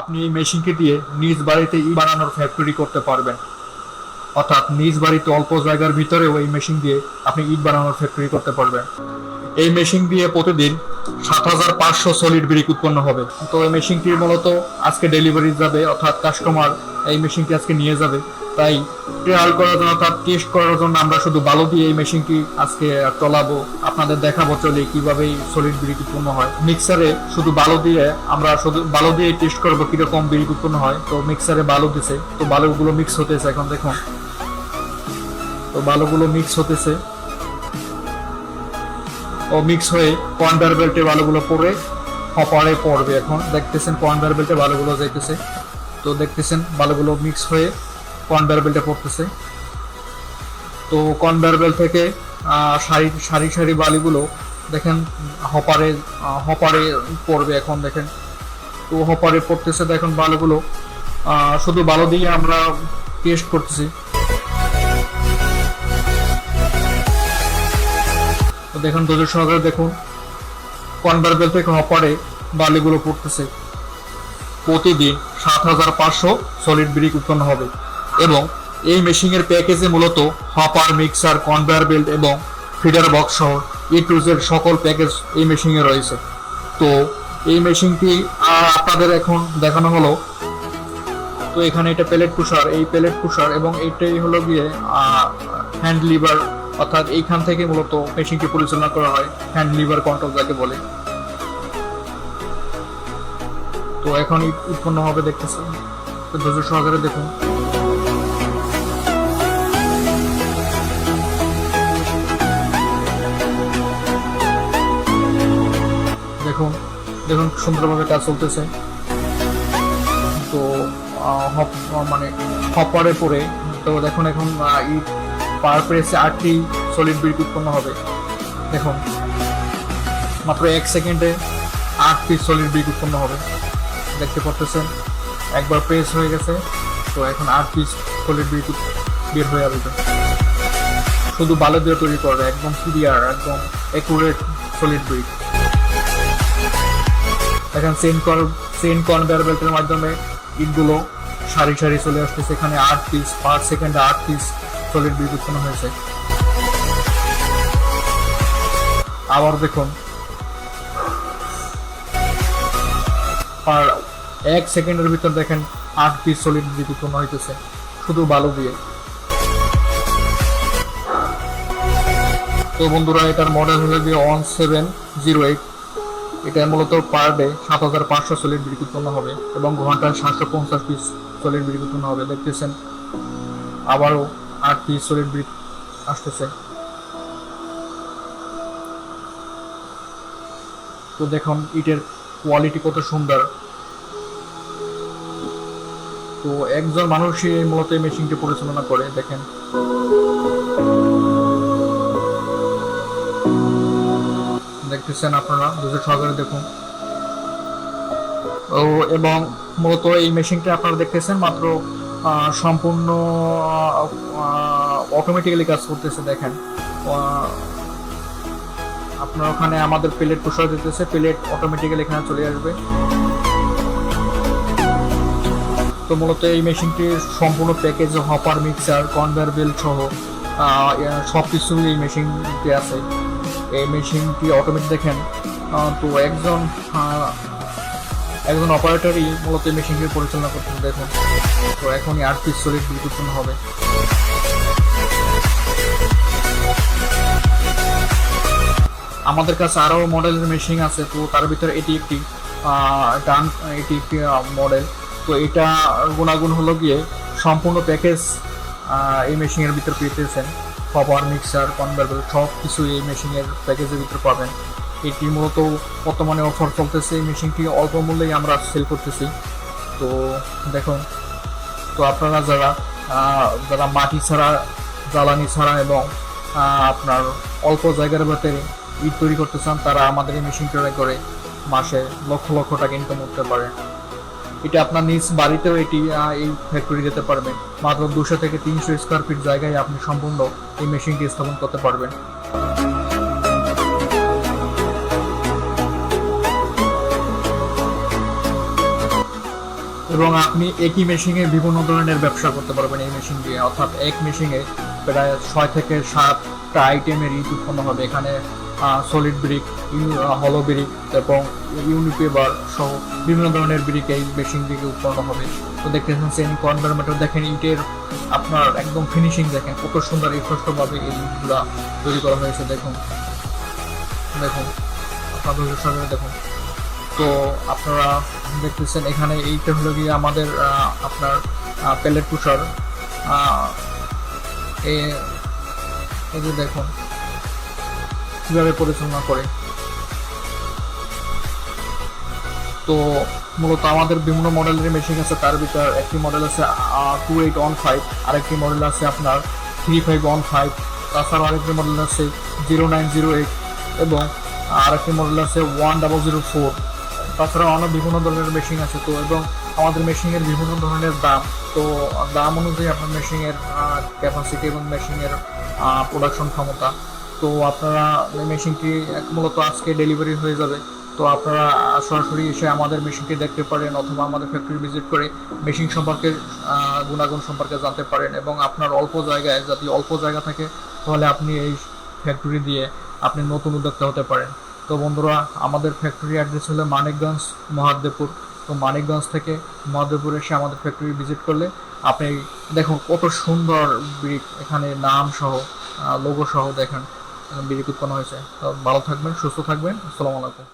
আপনি এই মেশিনকে দিয়ে নিজ বাড়িতে ই বানানোর ফ্যাক্টরি করতে পারবেন। অর্থাৎ নিজ বাড়িতে অল্প জায়গার ভিতরেও এই মেশিন দিয়ে আপনি ইট বানানোর ফ্যাক্টরি করতে পারবেন। এই মেশিন দিয়ে প্রতিদিন সাত হাজার পাঁচশো সলিড ব্রিক উৎপন্ন হবে। তো এই মেশিনটি মূলত আজকে ডেলিভারি যাবে, অর্থাৎ কাস্টমার এই মেশিনটি আজকে নিয়ে যাবে। তাই ট্রায়াল করার জন্য অর্থাৎ টেস্ট করার জন্য আমরা শুধু বালু দিয়ে এই মেশিনটি আজকে চলাবো আপনাদের দেখাবো চলে কীভাবে সলিড ব্রিক উৎপন্ন হয়। মিক্সারে শুধু বালু দিয়ে আমরা শুধু বালু দিয়ে টেস্ট করব কীরকম ব্রিক উৎপন্ন হয়। তো মিক্সারে বালু দিছে, তো বালুগুলো মিক্স হতেছে এখন দেখুন। তো বালুগুলো মিক্স হতেছে। ও মিক্স হয়ে কনভেয়ার বেল্টে বালুগুলো পড়ে হপারে পড়বে এখন। দেখতেছেন কনভেয়ার বেল্টে বালুগুলো যাইতেছে। তো দেখতেছেন বালুগুলো মিক্স হয়ে কনভেয়ার বেল্টে পড়তেছে। তো কনভেয়ার বেল্ট থেকে সারি সারি সারি বালিগুলো দেখেন হপারে হপারে পড়বে এখন দেখেন। তো হপারে পড়তেছে দেখেন বালুগুলো শুধু বালু দিয়ে আমরা টেস্ট করতেছি। দেখুন ধৈর্য সহকারে দেখুন। কনভার বেল থেকে হপারে বালিগুলো পড়তেছে। প্রতিদিন সাত হাজার পাঁচশো সলিড ব্রিক উৎপন্ন হবে। এবং এই মেশিনের প্যাকেজে মূলত হপার মিক্সার কনভেয়ার বেল্ট এবং ফিডার বক্স সহ ই টু জেড সকল প্যাকেজ এই মেশিনে রয়েছে। তো এই মেশিনটি আপনাদের এখন দেখানো হলো। তো এখানে এটা প্লেট পুষার এই প্লেট পুষার এবং এইটাই হলো গিয়ে হ্যান্ড লিভার অর্থাৎ এইখান থেকে মূলত মেশিনটি পরিচালনা করা হয় হ্যান্ড লিভার কন্ট্রোল যাকে বলে। তো এখন উৎপন্ন হবে দেখতেছেন। তো ধৈর্য সহকারে দেখুন। দেখুন দেখুন সুন্দরভাবে কাজ চলতেছে। তো হপ মানে হপারে পরে তো দেখুন এখন আহ, পার প্রেসে আটটি সলিড ব্রিক উৎপন্ন হবে। দেখুন, মাত্র এক সেকেন্ডে আট পিস সলিড ব্রিক উৎপন্ন হবে। দেখতে পারতেছেন একবার প্রেস হয়ে গেছে, তো এখন আট পিস সলিড ব্রিক বের হয়ে আসবে শুধু বালু দিয়ে তৈরি করবে, একদম ক্লিয়ার একদম একুরেট সলিড ব্রিক এখন চেন কর চেন কনভেয়ার বেল্টের মাধ্যমে ইটগুলো সারি সারি চলে আসছে। সেখানে আট পিস পার সেকেন্ডে আট পিস সলিড ব্রিক উৎপন্ন হয়েছে। আবার দেখুন। এক সেকেন্ডের ভিতর দেখেন, আট পিস সলিড ব্রিক উৎপন্ন হইতেছে, শুধু বালু দিয়ে। তো বন্ধুরা, এটার মডেল হলো যে ওয়ান সেভেন জিরো এইট এটা মূলত পার ডে সাত হাজার পাঁচশো সলিড ব্রিক উৎপন্ন হবে এবং ঘন্টায় সাতশো পঞ্চাশ পিস সলিড ব্রিক উৎপন্ন হবে, দেখতেছেন। আবারও আট পিস সলিড ব্রিক আসতেছে। তো দেখুন, ইটের কোয়ালিটি কত সুন্দর। তো একজন মানুষই মূলত এই মেশিনটি পরিচালনা করে, দেখেন। দেখতেছেন আপনারা দুটো সহকারে দেখুন। ও, এবং মূলত এই মেশিনটা আপনারা দেখতেছেন, মাত্র সম্পূর্ণ অটোমেটিক্যালি কাজ করতেছে, দেখেন। আপনার ওখানে আমাদের প্লেট প্রসার দিতেছে প্লেট অটোমেটিক্যালি এখানে চলে আসবে। তো মূলত এই মেশিনটি সম্পূর্ণ package hopper mixer conveyor belt সহ সব কিছু এই মেশিনটি আছে। এই মেশিনটি অটোমেটিক দেখেন। তো একজন একজন অপারেটরই মূলত এই মেশিনটি পরিচালনা করতে দেখুন। তো এখনই আর্থিক সলিড বিল হবে। আমাদের কাছে আরও মডেলের মেশিন আছে, তো তার ভিতরে এটি একটি ডান, এটি একটি মডেল তো এটা গুণাগুণ হলো গিয়ে সম্পূর্ণ প্যাকেজ এই মেশিনের ভিতর পেতেছেন পাওয়ার মিক্সার কনভার্টার সব কিছু এই মেশিনের প্যাকেজের ভিতরে পাবেন। এটি মূলত বর্তমানে অফার চলতেছে। এই মেশিনটি অল্প মূল্যেই আমরা সেল করতেছি। তো দেখুন, তো আপনারা যারা যারা মাটি ছাড়া, জ্বালানি ছাড়া এবং আপনার অল্প জায়গার ভেতরে ইট তৈরি করতে চান, তারা আমাদের এই মেশিন ক্রয় করে মাসে লক্ষ লক্ষ টাকা ইনকাম করতে পারে। এটা আপনার নিজ বাড়িতেও এটি এই ফ্যাক্টরি যেতে পারবেন। মাত্র দুশো থেকে তিনশো স্কোয়ার ফিট জায়গায় আপনি সম্পূর্ণ এই মেশিনটি স্থাপন করতে পারবেন। এবং আপনি একই মেশিনে বিভিন্ন ধরনের ব্যবসা করতে পারবেন এই মেশিন দিয়ে। অর্থাৎ এক মেশিনে প্রায় ছয় থেকে সাতটা আইটেমের ইট উৎপন্ন হবে। এখানে সলিড ব্রিক হলো ব্রিক এবং ইউনিপেবার সহ বিভিন্ন ধরনের ব্রিক এই মেশিন থেকে উৎপন্ন হবে। তো দেখতেছেন সেম কনভারমেন্টার দেখেন ইটের আপনার একদম ফিনিশিং দেখেন, কত সুন্দর স্পষ্টভাবে এই ইটগুলা তৈরি করা হয়েছে। দেখুন দেখুন আপনাদের সামনে দেখুন। তো আপনারা দেখতেছেন এখানে এইটা হলো গিয়ে আমাদের আপনার প্যালেট পুষার এই যে দেখুন, কীভাবে পরিচালনা করে। তো মূলত আমাদের বিভিন্ন মডেলের মেশিন আছে, তার ভিতর একটি মডেল আছে টু এইট ওয়ান ফাইভ আরেকটি মডেল আছে আপনার থ্রি ফাইভ ওয়ান ফাইভ তাছাড়া আরেকটি মডেল আছে জিরো নাইন জিরো এইট এবং আরেকটি মডেল আছে ওয়ান ডাবল জিরো ফোর তাছাড়া অন্য বিভিন্ন ধরনের মেশিন আছে তো, এবং আমাদের মেশিনের বিভিন্ন ধরনের দাম। তো দাম অনুযায়ী আপনার মেশিনের ক্যাপাসিটি এবং মেশিনের প্রোডাকশন ক্ষমতা। তো আপনারা মেশিনটি মূলত আজকে ডেলিভারি হয়ে যাবে। তো আপনারা সরাসরি এসে আমাদের মেশিনটি দেখতে পারেন অথবা আমাদের ফ্যাক্টরি ভিজিট করে মেশিন সম্পর্কে গুণাগুণ সম্পর্কে জানতে পারেন এবং আপনার অল্প জায়গায় যদি অল্প জায়গা থাকে, তাহলে আপনি এই ফ্যাক্টরি দিয়ে আপনি নতুন উদ্যোক্তা হতে পারেন। তো বন্ধুরা, আমাদের ফ্যাক্টরি অ্যাড্রেস হলো মানিকগঞ্জ, মহাদেবপুর। তো মানিকগঞ্জ থেকে মহাদেবপুর এসে আমাদের ফ্যাক্টরি ভিজিট করলে আপনি দেখুন কত সুন্দর ব্রিক, এখানে নাম সহ লোগো সহ দেখেন ব্রিক উৎপন্ন হয়েছে। তো ভালো থাকবেন, সুস্থ থাকবেন। আসসালামু আলাইকুম।